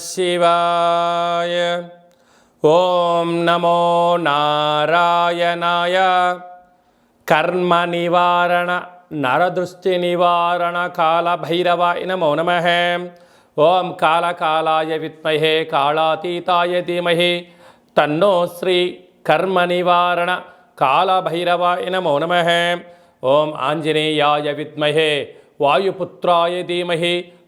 శివాయ ఓం నమో నారాయణాయ కర్మ నివారణ నరదృష్టి నివారణ కాల భైరవాయ నమో నమ ఓం కాళకాలాయ విద్మహే కాళాతీతాయ ధీమహి తన్నో శ్రీ కర్మ నివారణ కాళభైరవాయ నమో నమ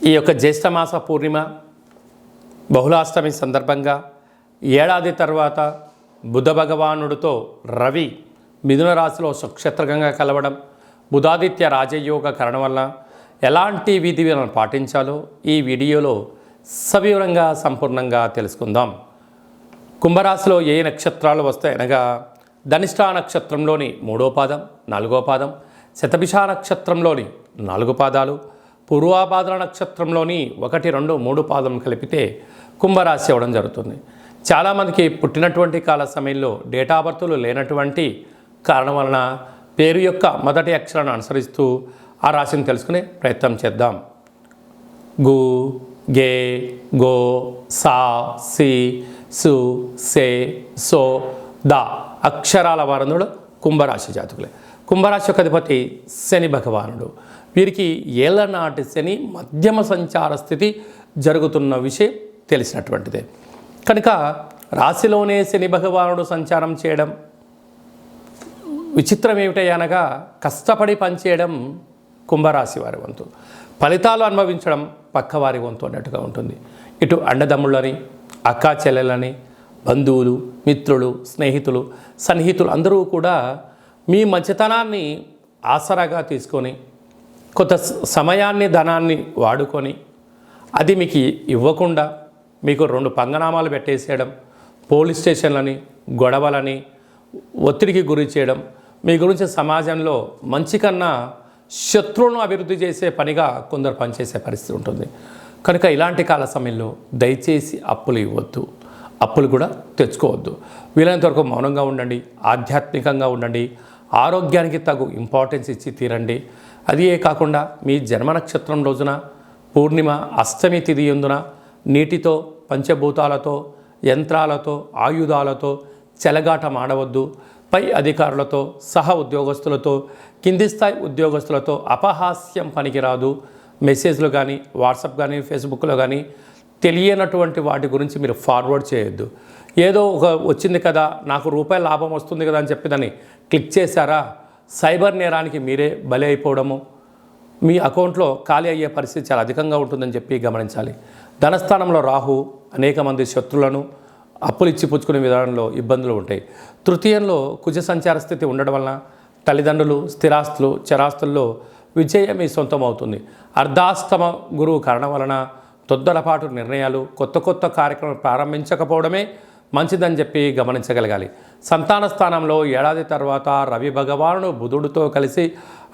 ఈ యొక్క జ్యేష్ఠమాస పూర్ణిమ బహుళాష్టమి సందర్భంగా ఏడాది తర్వాత బుధ భగవానుడితో రవి మిథున రాశిలో సుక్షత్రకంగా కలవడం బుధాదిత్య రాజయోగ కరణం వల్ల ఎలాంటి విధి విధానాలు పాటించాలో ఈ వీడియోలో సవివరంగా సంపూర్ణంగా తెలుసుకుందాం. కుంభరాశిలో ఏ నక్షత్రాలు వస్తాయి అనగా ధనిష్ఠా నక్షత్రంలోని మూడో పాదం నాలుగో పాదం శతభిష నక్షత్రంలోని నాలుగు పాదాలు పూర్వాభాద్ర నక్షత్రంలోని ఒకటి రెండు మూడు పాదం కలిపితే కుంభరాశి అవ్వడం జరుగుతుంది. చాలామందికి పుట్టినటువంటి కాల సమయంలో డేటా బర్తులు లేనటువంటి కారణం వలన పేరు యొక్క మొదటి అక్షరాన్ని అనుసరిస్తూ ఆ రాశిని తెలుసుకునే ప్రయత్నం చేద్దాం. గు గే గో సా సి సు సే సో ద అక్షరాల వారందుడు కుంభరాశి జాతకులే. కుంభరాశి యొక్క అధిపతి శని భగవానుడు. వీరికి ఏళ్ళనాటి శని మధ్యమ సంచార స్థితి జరుగుతున్న విషయం తెలిసినటువంటిదే. కనుక రాశిలోనే శని భగవానుడు సంచారం చేయడం విచిత్రం ఏమిటనగా కష్టపడి పనిచేయడం కుంభరాశి వారి వంతు. ఫలితాలు అనుభవించడం పక్కవారి వంతు అన్నట్టుగా ఉంటుంది. ఇటు అండదమ్ముళ్ళని అక్కా చెల్లెలని బంధువులు మిత్రులు స్నేహితులు సన్నిహితులు అందరూ కూడా మీ మంచితనాన్ని ఆసరాగా తీసుకొని కొంత సమయాన్ని ధనాన్ని వాడుకొని అది మీకు ఇవ్వకుండా మీకు రెండు పంగనామాలు పెట్టేసేయడం పోలీస్ స్టేషన్లని గొడవలని ఒత్తిడికి గురి చేయడం మీ గురించి సమాజంలో మంచి కన్నా శత్రువులను అభివృద్ధి చేసే పనిగా కొందరు పనిచేసే పరిస్థితి ఉంటుంది. కనుక ఇలాంటి కాల సమయంలో దయచేసి అప్పులు ఇవ్వద్దు. అప్పులు కూడా తెచ్చుకోవద్దు. వీలైనంత వరకు మౌనంగా ఉండండి ఆధ్యాత్మికంగా ఉండండి ఆరోగ్యానికి తగు ఇంపార్టెన్స్ ఇచ్చి తీరండి. అదే కాకుండా మీ జన్మ నక్షత్రం రోజున పూర్ణిమ అష్టమి తిథి ఎందున నీటితో పంచభూతాలతో యంత్రాలతో ఆయుధాలతో చెలగాట మాడవద్దు పై అధికారులతో సహ ఉద్యోగస్తులతో కింది స్థాయి ఉద్యోగస్తులతో అపహాస్యం పనికిరాదు. మెసేజ్లు కానీ వాట్సాప్ కానీ ఫేస్బుక్లో కానీ తెలియనటువంటి వాటి గురించి మీరు ఫార్వర్డ్ చేయొద్దు. ఏదో ఒక వచ్చింది కదా నాకు రూపాయి లాభం వస్తుంది కదా అని చెప్పి దాన్ని క్లిక్ చేశారా? సైబర్ నేరానికి మీరే బలి అయిపోవడము మీ అకౌంట్లో ఖాళీ అయ్యే పరిస్థితి చాలా అధికంగా ఉంటుందని చెప్పి గమనించాలి. ధనస్థానంలో రాహు అనేక మంది శత్రులను అప్పులు ఇచ్చి పుచ్చుకునే విధానంలో ఇబ్బందులు ఉంటాయి. తృతీయంలో కుజ సంచార స్థితి ఉండడం వలన తల్లిదండ్రులు స్థిరాస్తులు చరాస్తుల్లో విజయం మీ సొంతం అవుతుంది అర్ధాస్తమ గురువు కారణం వలన తొద్దలపాటు నిర్ణయాలు కొత్త కొత్త కార్యక్రమాలు ప్రారంభించకపోవడమే మంచిదని చెప్పి గమనించగలగాలి. సంతాన స్థానంలో ఏడాది తర్వాత రవి భగవానుడు బుధుడితో కలిసి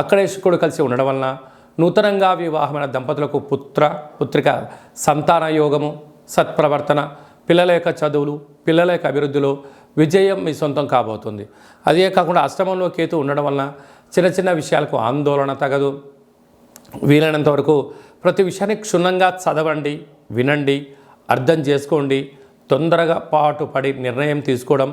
అక్కడేశుకుడు కలిసి ఉండడం వలన నూతనంగా వివాహమైన దంపతులకు పుత్ర పుత్రిక సంతాన యోగము సత్ప్రవర్తన పిల్లల యొక్క చదువులు పిల్లల యొక్క అభివృద్ధిలో విజయం మీ సొంతం కాబోతుంది. అదే కాకుండా అష్టమంలో కేతు ఉండడం వలన చిన్న చిన్న విషయాలకు ఆందోళన తగదు. వీలైనంత వరకు ప్రతి విషయాన్ని క్షుణ్ణంగా చదవండి వినండి అర్థం చేసుకోండి తొందరగా పాటు పడి నిర్ణయం తీసుకోవడం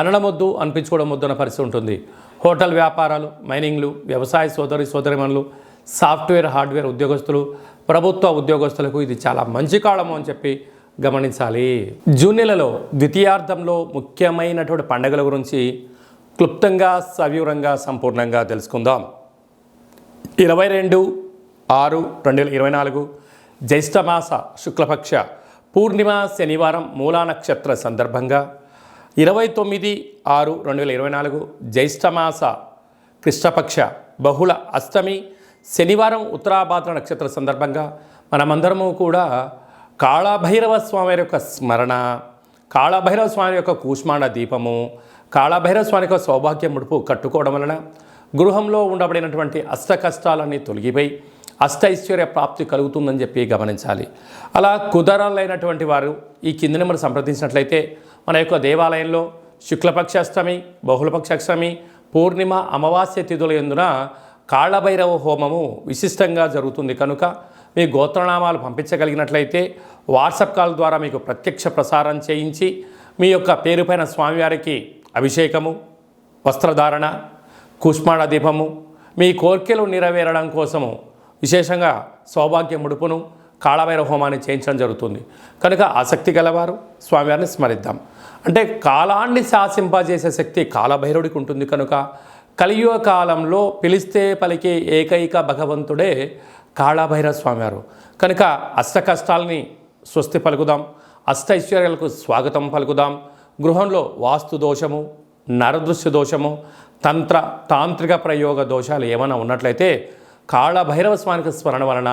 అనడమొద్దు అనిపించుకోవడం వద్దు అన్న పరిస్థితి ఉంటుంది. హోటల్ వ్యాపారాలు మైనింగ్లు వ్యవసాయ సోదరి సోదరిమణులు సాఫ్ట్వేర్ హార్డ్వేర్ ఉద్యోగస్తులు ప్రభుత్వ ఉద్యోగస్తులకు ఇది చాలా మంచి కాలము అని చెప్పి గమనించాలి. జూన్ నెలలో ద్వితీయార్థంలో ముఖ్యమైనటువంటి పండుగల గురించి క్లుప్తంగా సవివరంగా సంపూర్ణంగా తెలుసుకుందాం. ఇరవై రెండు ఆరు రెండు వేల ఇరవై నాలుగు జ్యేష్ఠమాస శుక్లపక్ష పూర్ణిమ శనివారం మూలా నక్షత్ర సందర్భంగా ఇరవై తొమ్మిది ఆరు రెండు వేల ఇరవై నాలుగు జ్యేష్ఠమాస కృష్ణపక్ష బహుళ అష్టమి శనివారం ఉత్తరాభాద్ర నక్షత్ర సందర్భంగా మనమందరము కూడా కాళభైరవ స్వామి యొక్క స్మరణ కాళభైరవ స్వామి యొక్క కూష్మాండ దీపము కాళభైరవ స్వామి యొక్క సౌభాగ్య ముడుపు కట్టుకోవడం వలన గృహంలో ఉండబడినటువంటి అష్ట కష్టాలన్నీ తొలగిపోయి అష్టైశ్వర్య ప్రాప్తి కలుగుతుందని చెప్పి గమనించాలి. అలా కుదరాలైనటువంటి వారు ఈ కిందని మనం సంప్రదించినట్లయితే మన యొక్క దేవాలయంలో శుక్లపక్ష అష్టమి బహుళపక్ష అష్టమి పూర్ణిమ అమావాస్య తిథుల ఎందున కాళభైరవ హోమము విశిష్టంగా జరుగుతుంది. కనుక మీ గోత్రనామాలు పంపించగలిగినట్లయితే వాట్సాప్ కాల్ ద్వారా మీకు ప్రత్యక్ష ప్రసారం చేయించి మీ యొక్క పేరుపైన స్వామివారికి అభిషేకము వస్త్రధారణ కుష్మాణ దీపము మీ కోర్కెలు నెరవేరడం కోసము విశేషంగా సౌభాగ్య ముడుపును కాళభైరవ హోమాన్ని చేయించడం జరుగుతుంది. కనుక ఆసక్తి గలవారు స్వామివారిని స్మరిద్దాం. అంటే కాలాన్ని శాసింపజేసే శక్తి కాలభైరవుడికి ఉంటుంది కనుక కలియుగ కాలంలో పిలిస్తే పలికే ఏకైక భగవంతుడే కాళభైరవ స్వామివారు. కనుక అష్ట కష్టాలని స్వస్తి పలుకుదాం. అష్ట ఐశ్వర్యాలకు స్వాగతం పలుకుదాం. గృహంలో వాస్తు దోషము నరదృశ్య దోషము తంత్ర తాంత్రిక ప్రయోగ దోషాలు ఏమైనా ఉన్నట్లయితే కాళభైరవ స్వామికి స్మరణ వలన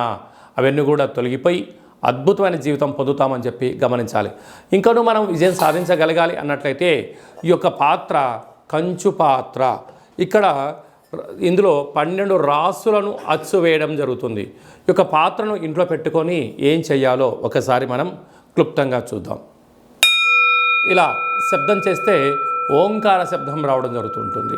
అవన్నీ కూడా తొలగిపోయి అద్భుతమైన జీవితం పొందుతామని చెప్పి గమనించాలి. ఇంకనూ మనం విజయం సాధించగలగాలి అన్నట్లయితే ఈ యొక్క పాత్ర కంచు పాత్ర. ఇక్కడ ఇందులో పన్నెండు రాసులను అచ్చు వేయడం జరుగుతుంది. ఈ యొక్క పాత్రను ఇంట్లో పెట్టుకొని ఏం చేయాలో ఒకసారి మనం క్లుప్తంగా చూద్దాం. ఇలా శబ్దం చేస్తే ఓంకార శబ్దం రావడం జరుగుతుంటుంది.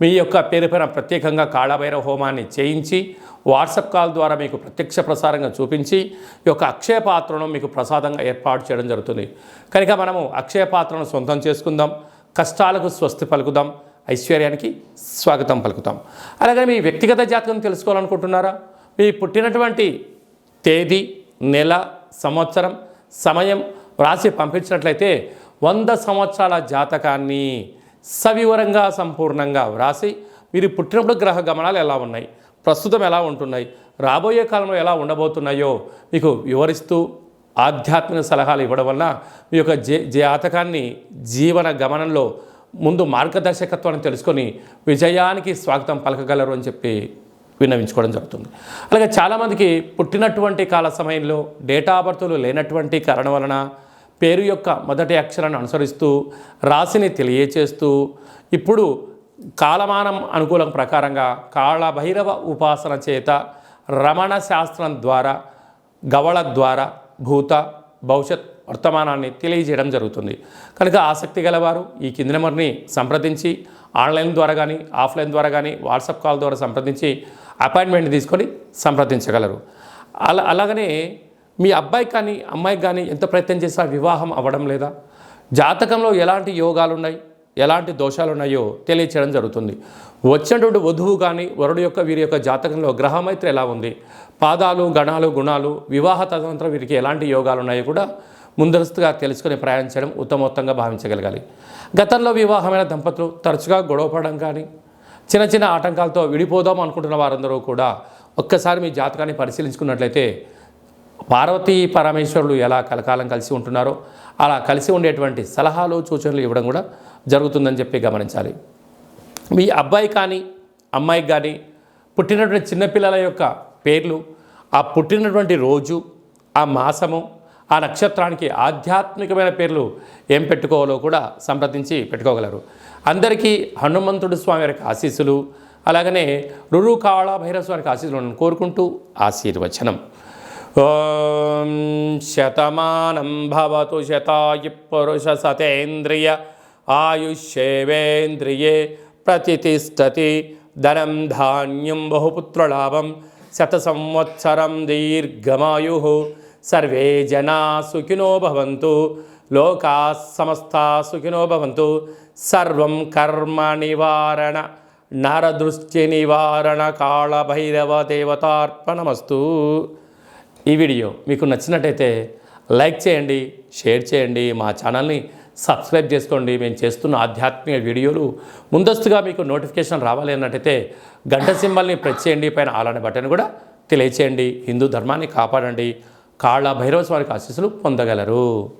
మీ యొక్క పేరు పైన ప్రత్యేకంగా కాళభైరవ హోమాన్ని చేయించి వాట్సాప్ కాల్ ద్వారా మీకు ప్రత్యక్ష ప్రసారంగా చూపించి ఈ యొక్క అక్షయ పాత్రను మీకు ప్రసాదంగా ఏర్పాటు చేయడం జరుగుతుంది. కనుక మనము అక్షయ పాత్రను సొంతం చేసుకుందాం కష్టాలకు స్వస్తి పలుకుదాం ఐశ్వర్యానికి స్వాగతం పలుకుతాం. అలాగే మీ వ్యక్తిగత జాతకం తెలుసుకోవాలనుకుంటున్నారా? మీ పుట్టినటువంటి తేదీ నెల సంవత్సరం సమయం రాసి పంపించినట్లయితే వంద సంవత్సరాల జాతకాన్ని సవివరంగా సంపూర్ణంగా వ్రాసి మీరు పుట్టినప్పుడు గ్రహ గమనాలు ఎలా ఉన్నాయి? ప్రస్తుతం ఎలా ఉంటున్నాయి? రాబోయే కాలంలో ఎలా ఉండబోతున్నాయో మీకు వివరిస్తూ ఆధ్యాత్మిక సలహాలు ఇవ్వడం వల్ల మీ యొక్క జే జాతకాన్ని జీవన గమనంలో ముందు మార్గదర్శకత్వాన్ని తెలుసుకొని విజయానికి స్వాగతం పలకగలరు అని చెప్పి విన్నవించుకోవడం జరుగుతుంది. అలాగే చాలామందికి పుట్టినటువంటి కాల సమయంలో డేటా బర్తులు లేనటువంటి కారణం వలన పేరు యొక్క మొదటి అక్షరాన్ని అనుసరిస్తూ రాశిని తెలియచేస్తూ ఇప్పుడు కాలమానం అనుకూలం ప్రకారంగా కాళభైరవ ఉపాసన చేత రమణ శాస్త్రం ద్వారా గవళ ద్వారా భూత భవిష్యత్ వర్తమానాన్ని తెలియజేయడం జరుగుతుంది. కనుక ఆసక్తి గలవారు ఈ కింది నెంబర్ని సంప్రదించి ఆన్లైన్ ద్వారా కానీ ఆఫ్లైన్ ద్వారా కానీ వాట్సాప్ కాల్ ద్వారా సంప్రదించి అపాయింట్మెంట్ తీసుకొని సంప్రదించగలరు. అలా అలాగనే మీ అబ్బాయికి కానీ అమ్మాయికి కానీ ఎంత ప్రయత్నం చేసినా వివాహం అవ్వడం లేదా? జాతకంలో ఎలాంటి యోగాలు ఉన్నాయి ఎలాంటి దోషాలు ఉన్నాయో తెలియచేయడం జరుగుతుంది. వచ్చినటువంటి వధువు కానీ వరుడు యొక్క వీరి యొక్క జాతకంలో గ్రహమైత్రి ఎలా ఉంది? పాదాలు గణాలు గుణాలు వివాహ తదనంతరం వీరికి ఎలాంటి యోగాలు ఉన్నాయో కూడా ముందస్తుగా తెలుసుకొని ప్రయాణించడం ఉత్తమోత్తంగా భావించగలగాలి. గతంలో వివాహమైన దంపతులు తరచుగా గొడవపడడం కానీ చిన్న చిన్న ఆటంకాలతో విడిపోదాం అనుకుంటున్న వారందరూ కూడా ఒక్కసారి మీ జాతకాన్ని పరిశీలించుకున్నట్లయితే పార్వతీ పరమేశ్వరులు ఎలా కలకాలం కలిసి ఉంటున్నారో అలా కలిసి ఉండేటువంటి సలహాలు సూచనలు ఇవ్వడం కూడా జరుగుతుందని చెప్పి గమనించాలి. మీ అబ్బాయి కానీ అమ్మాయికి కానీ పుట్టినటువంటి చిన్నపిల్లల యొక్క పేర్లు ఆ పుట్టినటువంటి రోజు ఆ మాసము ఆ నక్షత్రానికి ఆధ్యాత్మికమైన పేర్లు ఏం పెట్టుకోవాలో కూడా సంప్రదించి పెట్టుకోగలరు. అందరికీ హనుమంతుడు స్వామి వారికి ఆశీస్సులు అలాగనే రురు కావళ భైరవ స్వామికి ఆశీస్సులు కోరుకుంటూ ఆశీర్వచనం. ఓం శతమానం భవతు శతాయు పురుష సతేంద్రియ ఆయుష్యేవేంద్రియే ప్రతిష్టతి ధనం ధాన్యం బహుపుత్రలాభం. శత సంవత్సరం దీర్ఘమాయు. సర్వే జనా సుఖినో భవంతు. లోకా సమస్తా సుఖినో భవంతు. సర్వం కర్మ నివారణ. నరదృష్టి నివారణ. కాళభైరవ దేవతార్పణమస్తు. ఈ వీడియో మీకు నచ్చినట్టయితే లైక్ చేయండి షేర్ చేయండి మా ఛానల్ని సబ్స్క్రైబ్ చేసుకోండి. మేము చేస్తున్న ఆధ్యాత్మిక వీడియోలు ముందస్తుగా మీకు నోటిఫికేషన్ రావాలి అన్నట్టయితే గంట సింబల్ని ప్రెస్ చేయండి. పైన అలానే బటన్ కూడా తెలియచేయండి. హిందూ ధర్మాన్ని కాపాడండి. కాళ్ళ భైరవ స్వామికి ఆశీస్సులు పొందగలరు.